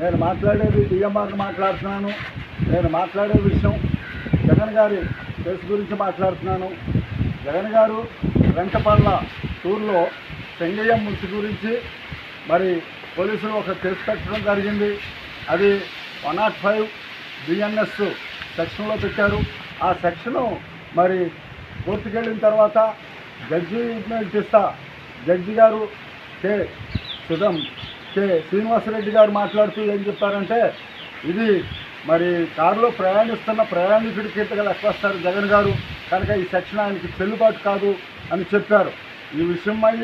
నేను మాట్లాడేది డిఎంఆర్ని మాట్లాడుతున్నాను. నేను మాట్లాడే విషయం జగన్ గారి కేసు గురించి మాట్లాడుతున్నాను. జగన్ గారు వెంకపల్ల టూర్లో చెంగయ్య మృతి గురించి మరి పోలీసులు ఒక కేసు పెట్టడం జరిగింది. అది వన్ నాట్ ఫైవ్ బిఎన్ఎస్ సెక్షన్లో పెట్టారు. ఆ సెక్షను మరి పూర్తికెళ్ళిన తర్వాత జడ్జి ఇస్తా జడ్జి గారు కే సుధం కె శ్రీనివాసరెడ్డి గారు మాట్లాడుతూ ఏం చెప్పారంటే ఇది మరి కారులో ప్రయాణిస్తున్న ప్రయాణికుడికి ఇంతగా లెక్కొస్తారు జగన్ గారు కనుక ఈ సెక్షన్ ఆయనకి చెల్లుబాటు కాదు అని చెప్పారు. ఈ విషయమై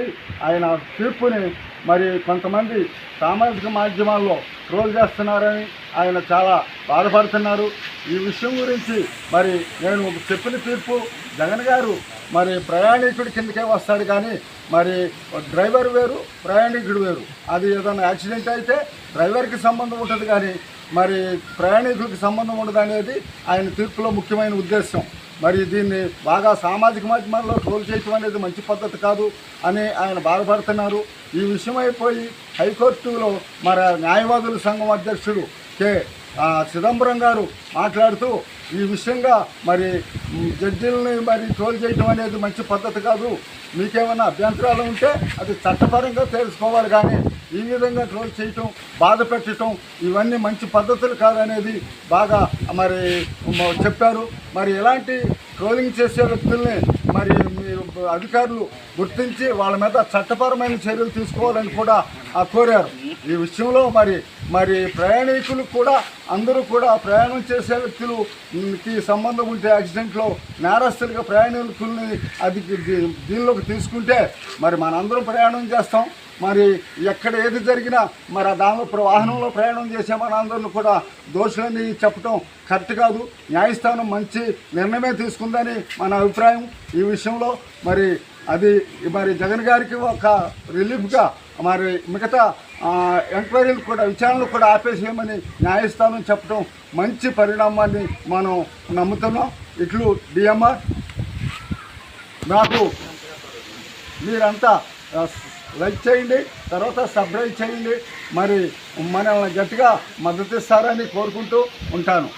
ఆయన తీర్పుని మరి కొంతమంది సామాజిక మాధ్యమాల్లో ట్రోల్ చేస్తున్నారని ఆయన చాలా బాధపడుతున్నారు. ఈ విషయం గురించి మరి నేను చెప్పిన తీర్పు జగన్ గారు మరి ప్రయాణికుడి కిందకే వస్తాడు కానీ మరి డ్రైవర్ వేరు ప్రయాణికుడు వేరు. అది ఏదైనా యాక్సిడెంట్ అయితే డ్రైవర్కి సంబంధం ఉంటుంది కానీ మరి ప్రయాణికుడికి సంబంధం ఉండదు అనేది ఆయన తీర్పులో ముఖ్యమైన ఉద్దేశం మరి దీన్ని బాగా సామాజిక మాధ్యమాల్లో ట్రోల్ చేయటం అనేది మంచి పద్ధతి కాదు అని ఆయన బాధపడుతున్నారు. ఈ విషయమైపోయి హైకోర్టులో మరి న్యాయవాదుల సంఘం అధ్యక్షుడు కె. చిదంబరం గారు మాట్లాడుతూ ఈ విషయంగా మరి జడ్జీలని మరి ట్రోల్ చేయటం అనేది మంచి పద్ధతి కాదు. మీకేమైనా అభ్యంతరాలు ఉంటే అది చట్టపరంగా తెలుసుకోవాలి కానీ ఈ విధంగా ట్రోల్ చేయటం బాధ పెట్టడం ఇవన్నీ మంచి పద్ధతులు కాదనేది బాగా మరి చెప్పారు. మరి ఇలాంటి ట్రోలింగ్ చేసే వ్యక్తుల్ని మరి అధికారులు గుర్తించి వాళ్ళ మీద చట్టపరమైన చర్యలు తీసుకోవాలని కూడా ఆ, కోరారు. ఈ విషయంలో మరి మరి ప్రయాణికులు కూడా అందరూ కూడా ప్రయాణం చేసే వ్యక్తులు సంబంధం ఉంటే యాక్సిడెంట్లో నేరస్తులుగా ప్రయాణికుల్ని అది దీనిలోకి తీసుకుంటే మరి మనందరం ప్రయాణం చేస్తాం. మరి ఎక్కడ ఏది జరిగినా మరి దానిలో వాహనంలో ప్రయాణం చేసే మనందరిని కూడా దోషులని చెప్పడం కరెక్ట్ కాదు. న్యాయస్థానం మంచి నిర్ణయమే తీసుకుందని మన అభిప్రాయం. ఈ విషయంలో మరి అది మరి జగన్ గారికి ఒక రిలీఫ్గా మరి మిగతా ఎంక్వైరీలు కూడా విచారణలు కూడా ఆపేసేయమని న్యాయస్థానం చెప్పడం మంచి పరిణామాన్ని మనం నమ్ముతున్నాం. ఇట్లు డిఎంఆర్. నాకు మీరంతా లైక్ చేయండి తర్వాత సబ్స్క్రైబ్ చేయండి. మరి మనల్ని గట్టిగా మద్దతు ఇస్తారని కోరుకుంటూ ఉంటాను.